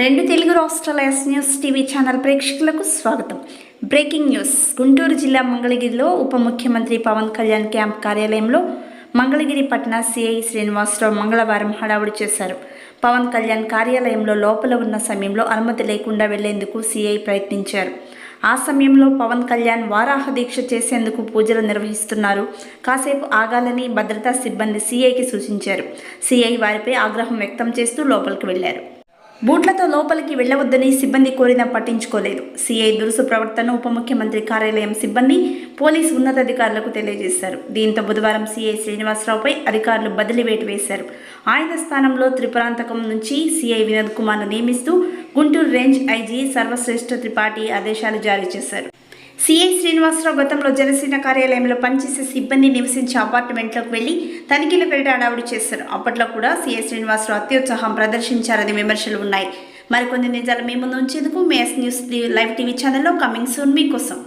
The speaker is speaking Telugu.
రెండు తెలుగు రాష్ట్రాల ఎస్ న్యూస్ టీవీ ఛానల్ ప్రేక్షకులకు స్వాగతం. Breaking news. గుంటూరు జిల్లా మంగళగిరిలో ఉప ముఖ్యమంత్రి పవన్ కళ్యాణ్ క్యాంప్ కార్యాలయంలో మంగళగిరి పట్టణ సిఐ శ్రీనివాసరావు మంగళవారం హడావుడి చేశారు. పవన్ కళ్యాణ్ కార్యాలయంలో లోపల ఉన్న సమయంలో అనుమతి లేకుండా వెళ్ళేందుకు సిఐ ప్రయత్నించారు. ఆ సమయంలో పవన్ కళ్యాణ్ వారాహ దీక్ష చేసేందుకు పూజలు నిర్వహిస్తున్నారు. కాసేపు ఆగాలని భద్రతా సిబ్బంది సీఐకి సూచించారు. సీఐ వారిపై ఆగ్రహం వ్యక్తం చేస్తూ లోపలికి వెళ్ళారు. బూట్లతో లోపలికి వెళ్ళవద్దని సిబ్బంది కోరినా పట్టించుకోలేదు. సీఐ దురుసు ప్రవర్తన ఉప ముఖ్యమంత్రి కార్యాలయం సిబ్బంది పోలీసు ఉన్నతాధికారులకు తెలియజేశారు. దీంతో బుధవారం సీఐ శ్రీనివాసరావుపై అధికారులు బదిలీ వేటు వేశారు. ఆయన స్థానంలో త్రిపురాంతకం నుంచి సీఐ వినోద్ కుమార్ను నియమిస్తూ గుంటూరు రేంజ్ ఐజీ సర్వశ్రేష్ఠ త్రిపాఠి ఆదేశాలు జారీ చేశారు. సిఐ శ్రీనివాసరావు గతంలో జనసేన కార్యాలయంలో పనిచేసే సిబ్బంది నివసించే అపార్ట్మెంట్లోకి వెళ్ళి తనిఖీలు పెట్టి అడావుడు చేశారు. అప్పట్లో కూడా సిఐ శ్రీనివాసరావు అత్యుత్సాహం ప్రదర్శించారని విమర్శలు ఉన్నాయి. మరికొన్ని నిజాలు మీ ముందు ఉంచేందుకు మేస్ న్యూస్ లైవ్ టీవీ ఛానల్లో కమింగ్ సూన్ మీకోసం.